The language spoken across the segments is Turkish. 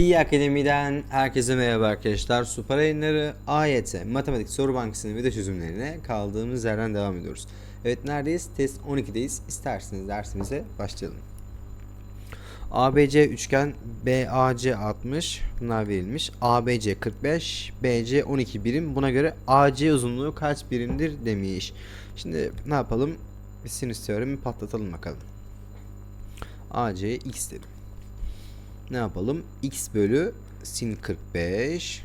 Pi Akademi'den herkese merhaba arkadaşlar. Süper yayınları AYT Matematik Soru Bankası'nın video çözümlerine kaldığımız yerden devam ediyoruz. Evet neredeyiz? Test 12'deyiz. İsterseniz dersimize başlayalım. ABC üçgen BAC 60 bunlar verilmiş. ABC 45, BC 12 birim. Buna göre AC uzunluğu kaç birimdir demiş. Şimdi ne yapalım? Bir sinüs teoremi patlatalım bakalım. AC x dedim ne yapalım? x bölü sin 45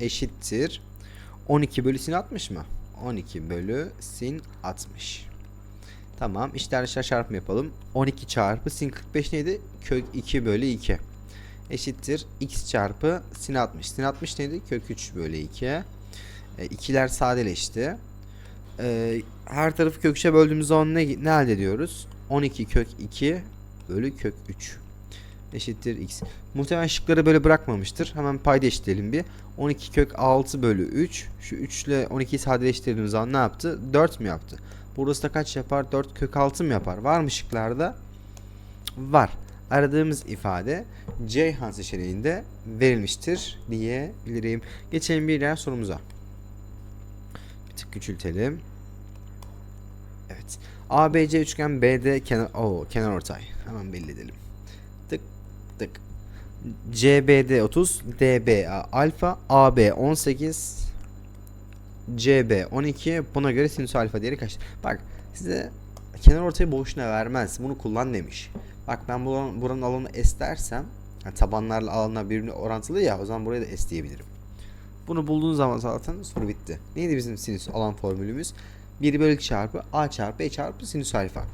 eşittir 12 bölü sin 60 mı? 12 bölü sin 60. Tamam. İşler dışlar çarpımı yapalım. 12 çarpı sin 45 neydi? Kök 2 bölü 2. Eşittir x çarpı sin 60. Sin 60 neydi? Kök 3 bölü 2. E, ikiler sadeleşti. E, her tarafı kök 3'e böldüğümüz zaman ne, ne elde ediyoruz? 12 kök 2 bölü kök 3 eşittir x. Muhtemelen şıkları böyle bırakmamıştır. Hemen payda eşitleyelim bir. 12 kök 6 bölü 3. Şu 3 ile 12'yi sadeleştirdiğimiz zaman ne yaptı? 4 mü yaptı? Burası da kaç yapar? 4 kök 6 mı yapar? Var mı şıklarda? Var. Aradığımız ifade Ceyhan seçeneğinde verilmiştir diyebilirim. Geçelim bir diğer sorumuza. Bir tık küçültelim. Evet. ABC üçgen BD kenar, o kenar ortay. Hemen belli edelim tık. CBD 30, DBA alfa, AB 18, CB 12. Buna göre sinüs alfa değeri kaç? Bak size kenar ortayı boşuna vermez. Bunu kullan demiş. Bak ben buranın, buranın alanı S dersem yani tabanlarla alanlar birbirine orantılı ya o zaman buraya da S diyebilirim. Bunu bulduğun zaman zaten soru bitti. Neydi bizim sinüs alan formülümüz? 1 bölü 2 çarpı A çarpı E çarpı sinüs alfa.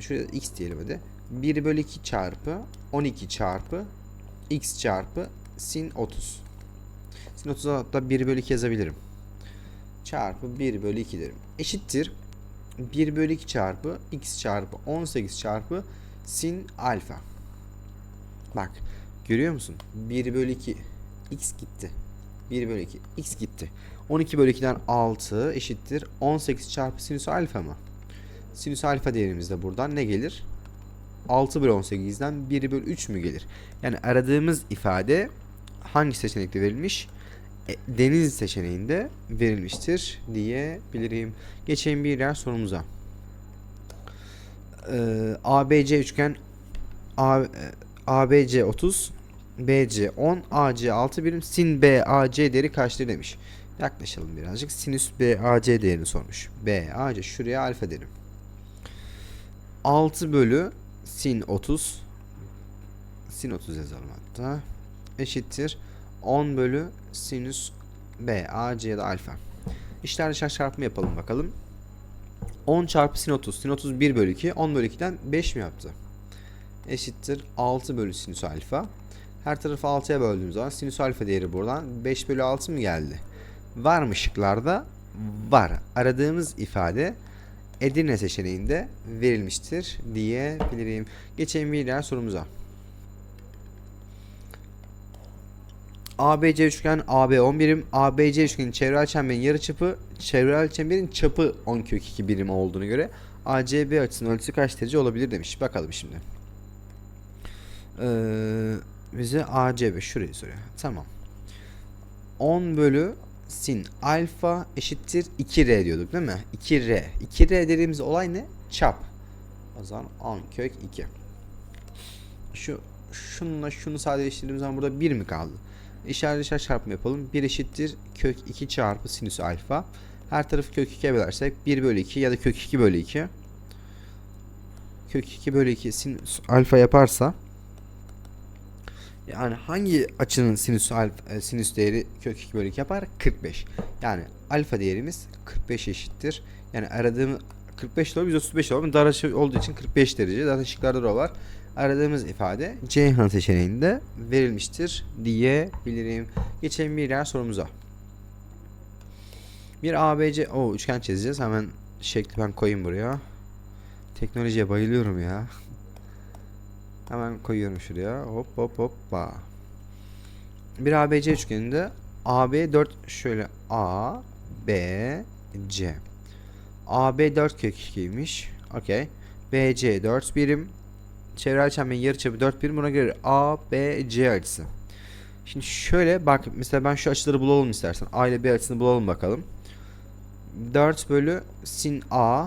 Şuraya X diyelim hadi. 1 bölü 2 çarpı 12 çarpı x çarpı sin 30. Sin 30'a hatta 1 bölü 2 yazabilirim. Çarpı 1 bölü 2 derim. Eşittir 1 bölü 2 çarpı x çarpı 18 çarpı sin alfa. Bak görüyor musun? 1 bölü 2 x gitti. 1 bölü 2 x gitti. 12 bölü 2'den 6 eşittir 18 çarpı sinüs alfa mı? Sinüs alfa değerimiz de buradan ne gelir? 6 bölü 18'den 1 bölü 3 mü gelir? Yani aradığımız ifade hangi seçenekte verilmiş? E, deniz seçeneğinde verilmiştir diyebilirim. Geçelim bir diğer sorumuza. Ee, ABC üçgen ABC 30 BC 10 AC 6 birim sin BAC değeri kaçtır demiş. Yaklaşalım birazcık. Sinüs BAC değerini sormuş. BAC şuraya alfa derim. 6 bölü sin 30 sin 30 yazalım hatta eşittir 10 bölü sinüs b a c ya da alfa. İşler dışarı çarpımı yapalım bakalım. 10 çarpı sin 30. Sin 30 1 bölü 2. 10 bölü 2'den 5 mi yaptı? Eşittir 6 bölü sinüs alfa. Her tarafı 6'ya böldüğümüz zaman sinüs alfa değeri buradan 5 bölü 6 mı geldi? Var mı şıklarda? Var. Aradığımız ifade Edirne seçeneğinde verilmiştir diyebilirim. Geçelim bir diğer sorumuza. ABC üçgen AB 10 birim, ABC üçgenin çevrel çemberin yarıçapı, çevrel çemberin çapı 10 kök 2 birim olduğunu göre ACB açısının ölçüsü kaç derece olabilir demiş. Bakalım şimdi. Ee, bize ACB şurayı soruyor. Tamam. 10 bölü sin alfa eşittir 2r diyorduk değil mi? 2r. 2r dediğimiz olay ne? Çap. O zaman 10 kök 2. Şu şununla şunu sadeleştirdiğimiz zaman burada 1 mi kaldı? İşaret dışarı çarpımı yapalım. 1 eşittir kök 2 çarpı sinüs alfa. Her tarafı kök 2'ye bölersek 1 bölü 2 ya da kök 2 bölü 2. Kök 2 bölü 2 sinüs alfa yaparsa yani hangi açının sinüs alfa, e, sinüs değeri kök 2 bölü 2 yapar? 45. Yani alfa değerimiz 45 eşittir. Yani aradığım 45 doğru 135 doğru. Dar açı olduğu için 45 derece. Zaten şıklarda da var. Aradığımız ifade Ceyhan seçeneğinde verilmiştir diyebilirim. Geçelim bir diğer sorumuza. Bir ABC o üçgen çizeceğiz. Hemen şekli ben koyayım buraya. Teknolojiye bayılıyorum ya. Hemen koyuyorum şuraya. Hop hop hoppa. Bir ABC üçgeninde AB 4 şöyle A B C. AB 4 kök 2'ymiş. Okey. BC 4 birim. çevrel çemberin yarıçapı 4 birim. Buna göre A, B, C açısı. Şimdi şöyle bak mesela ben şu açıları bulalım istersen. A ile B açısını bulalım bakalım. 4 bölü sin A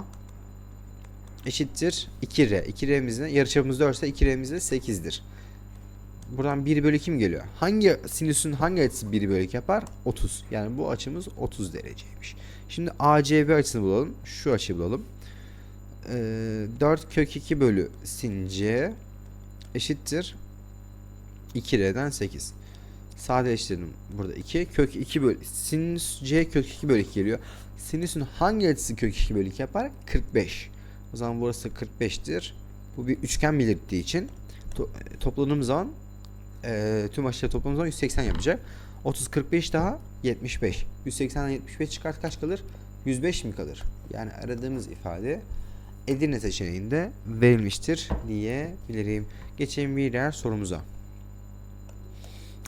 eşittir 2R. 2R'mizin yarıçapımız 4 ise 2R'miz de 8'dir. Buradan 1 bölü 2 mi geliyor? Hangi sinüsün hangi açısı 1 bölü 2 yapar? 30. Yani bu açımız 30 dereceymiş. Şimdi ACB açısını bulalım. Şu açıyı bulalım. Ee, 4 kök 2 bölü sin C eşittir 2R'den 8. Sadeleştirdim burada 2. Kök 2 bölü sinüs C kök 2 bölü 2 geliyor. Sinüsün hangi açısı kök 2 bölü 2 yapar? 45. O zaman burası 45'tir. Bu bir üçgen belirttiği için to topladığım zaman e, tüm açıları topladığım zaman 180 yapacak. 30 45 daha 75. 180'den 75 çıkart kaç kalır? 105 mi kalır? Yani aradığımız ifade Edirne seçeneğinde verilmiştir diyebilirim. Geçelim bir diğer sorumuza.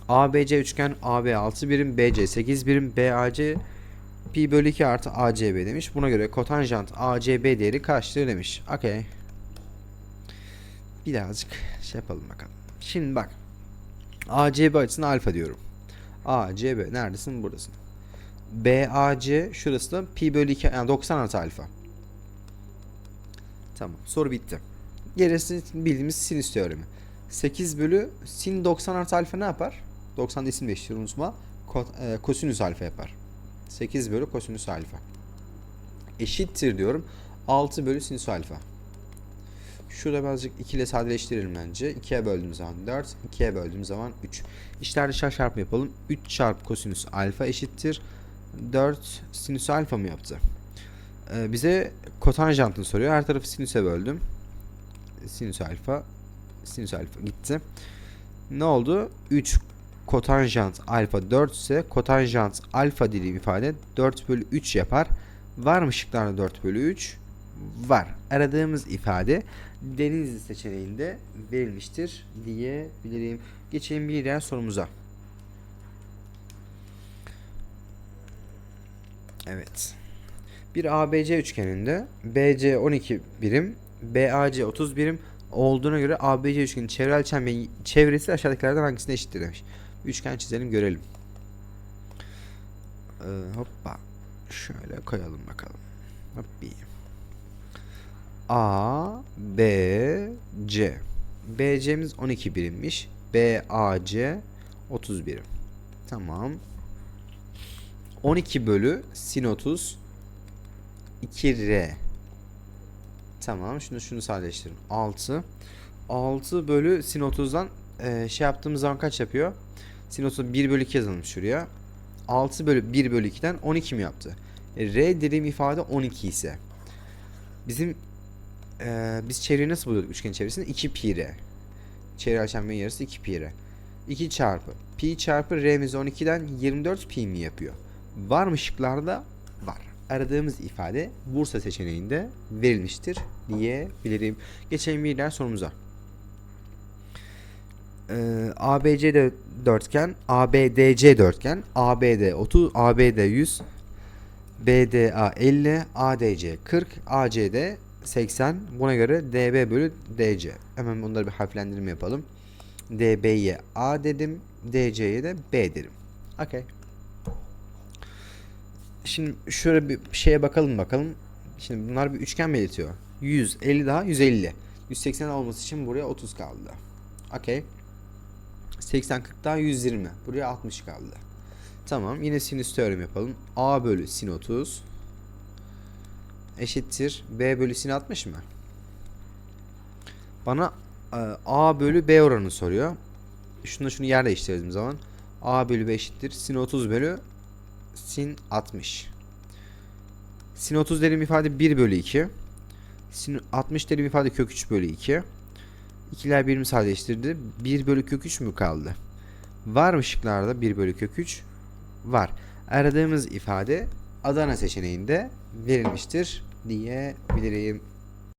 ABC üçgen AB 6 birim, BC 8 birim, BAC pi bölü 2 artı ACB demiş. Buna göre kotanjant ACB değeri kaçtır demiş. Okey. Birazcık şey yapalım bakalım. Şimdi bak. ACB açısına alfa diyorum. ACB neredesin? Buradasın. BAC şurası da pi bölü 2 yani 90 artı alfa. Tamam. Soru bitti. Gerisi bildiğimiz sinüs teoremi. 8 bölü sin 90 artı alfa ne yapar? 90 isim değiştir unutma. Ko, e, kosinüs alfa yapar. 8 bölü kosinüs alfa. Eşittir diyorum. 6 bölü sinüs alfa. Şurada birazcık 2 ile sadeleştirelim bence. 2'ye böldüğüm zaman 4, 2'ye böldüğüm zaman 3. İşler dışarı çarpma yapalım. 3 çarpı kosinüs alfa eşittir. 4 sinüs alfa mı yaptı? Ee, bize kotanjantını soruyor. Her tarafı sinüse böldüm. Sinüs alfa sinüs alfa gitti. Ne oldu? 3 kotanjant alfa 4 ise kotanjant alfa dediğim ifade 4 bölü 3 yapar. Var mı şıklarda 4 bölü 3? Var. Aradığımız ifade Denizli seçeneğinde verilmiştir diyebilirim. Geçelim bir diğer sorumuza. Evet. Bir ABC üçgeninde BC 12 birim, BAC 30 birim olduğuna göre ABC üçgenin çevrel çemberin çevresi aşağıdakilerden hangisine eşittir demiş. Üçgen çizelim görelim. Ee, hoppa. Şöyle koyalım bakalım. Hop bir. A, B, C. BC'miz 12 birimmiş. BAC 30 birim. Tamam. 12 bölü sin 30 2R. Tamam. Şunu şunu sadeleştirin. 6. 6 bölü sin 30'dan e, şey yaptığımız zaman kaç yapıyor? Sin 30 1 bölü 2 yazalım şuraya. 6 bölü 1 bölü 2'den 12 mi yaptı? E, R dediğim ifade 12 ise bizim e, biz çevreyi nasıl buluyorduk üçgen çevresini? 2 pi R. Çevre çemberin yarısı 2 pi R. 2 çarpı pi çarpı R'miz 12'den 24 pi mi yapıyor? Var mı şıklarda? Var. Aradığımız ifade Bursa seçeneğinde verilmiştir diyebilirim. Geçelim bir diğer sorumuza. Ee, ABC de dörtgen, ABDC dörtgen, ABD 30, ABD 100, BDA 50, ADC 40, ACD 80. Buna göre DB bölü DC. Hemen bunları bir harflendirme yapalım. DB'ye A dedim, DC'ye de B derim. Okey. Şimdi şöyle bir şeye bakalım bakalım. Şimdi bunlar bir üçgen belirtiyor. 150 daha 150. 180 olması için buraya 30 kaldı. Okey. 80 40 daha 120. Buraya 60 kaldı. Tamam. Yine sinüs teoremi yapalım. A bölü sin 30 eşittir B bölü sin 60 mı? Bana e, A bölü B oranını soruyor. Şunu şunu yer değiştirdiğim zaman A bölü B eşittir. Sin 30 bölü sin 60. Sin 30 dediğim ifade 1 bölü 2. Sin 60 dediğim ifade kök 3 bölü 2. İkiler birimi sadeleştirdi. 1 bölü kök 3 mü kaldı? Var mı şıklarda 1 bölü kök 3? Var. Aradığımız ifade Adana seçeneğinde verilmiştir diyebilirim.